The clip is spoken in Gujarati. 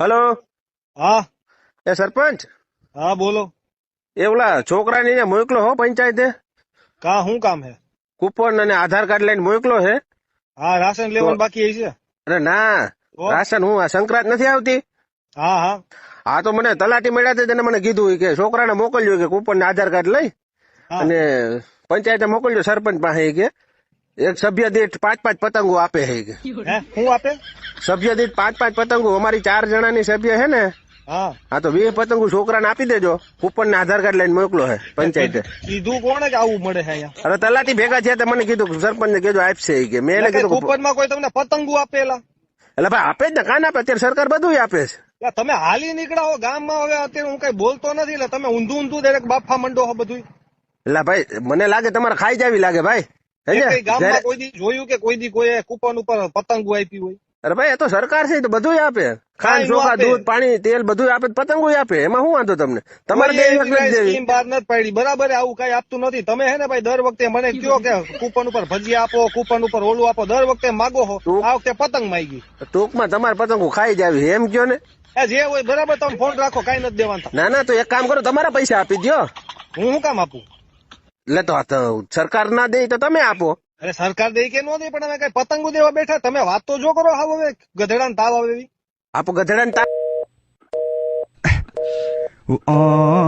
હલો? હા. એ સરપંચ? હા બોલો. એ ઓલા છોકરાને ને મોકલો હો પંચાયતે. કા શું કામ હે? કૂપન અને આધાર કાર્ડ લઈને મોકલો હે. હા રાશન લેવાનું બાકી છે અરે ના રાશન હું આ સંક્રાંત નથી આવતી? હા હા. હા તો મને તલાટી મળ્યા છે તેને મને કીધું કે છોકરાને મોકલજો કે કૂપન ને આધાર કાર્ડ લઈ. અને પંચાયતે મોકલજો સરપંચ પાસે કે. એક સભ્ય દીઠ પાંચ પાંચ પતંગો આપે છે કે. હે શું આપે? સભ્ય દીઠ પાંચ પાંચ પતંગો અમારી ચાર જણાની સભ્ય છે ને? હા. તો વીસ પતંગો છોકરાને આપી દેજો. કુપન ને આધાર કાર્ડ લઈને મોકલો હે પંચાયતે. કીધું કોણે કે આવું મળે છે અરે તલાટી ભેગા છે તો મને કીધું સરપંચ ને આપશે કે. મેં એને કીધું કુપનમાં કોઈ તમને પતંગો આપેલા એટલે ભાઈ આપે જ ને કાન આપે? અત્યારે સરકાર બધું આપે છે. તમે હાલી નીકળ્યા હો ગામમાં હવે અત્યારે હું કઈ બોલતો નથી એટલે તમે ઊંધું ઊંધું દરેક બાફા મંડો હો બધું એટલે ભાઈ મને લાગે તમારે ખાઈ જાવી લાગે ભાઈ? ગામમાં કોઈ દી જોયું કે કોઈ દી કોઈ કુપન ઉપર પતંગો આપી હોય? અરે ભાઈ એ તો સરકાર છે તો બધું આપે. ખાંડ ચોખા દૂધ પાણી તેલ બધું આપે પતંગો આપે. એમાં શું વાંધો તમને? તમારે સ્કીમ બહાર નથી પાડી. બરાબર આવું કઈ આપતું નથી. તમે હે ને ભાઈ દર વખતે મને કયો કે કૂપન ઉપર ભજી આપો કૂપન ઉપર ઓલું આપો દર વખતે માગો હો આ વખતે પતંગ માંગી. ટૂંકમાં તમારે પતંગો ખાઈ જાવી એમ કયો ને? એ જે હોય બરાબર તમે ફોન રાખો કઈ નથી દેવાનું. ના ના તો એક કામ કરો તમારા પૈસા આપી દો હું શું કામ આપું? એટલે તો આ તો સરકાર ના દે તો તમે આપો. અરે સરકાર દે કે ન દે પણ અમે કઈ પતંગો દેવા બેઠા તમે વાત તો જો કરો હાવ હવે ગધેડા તાવ આવે એવી. આપો ગધેડા ને oh,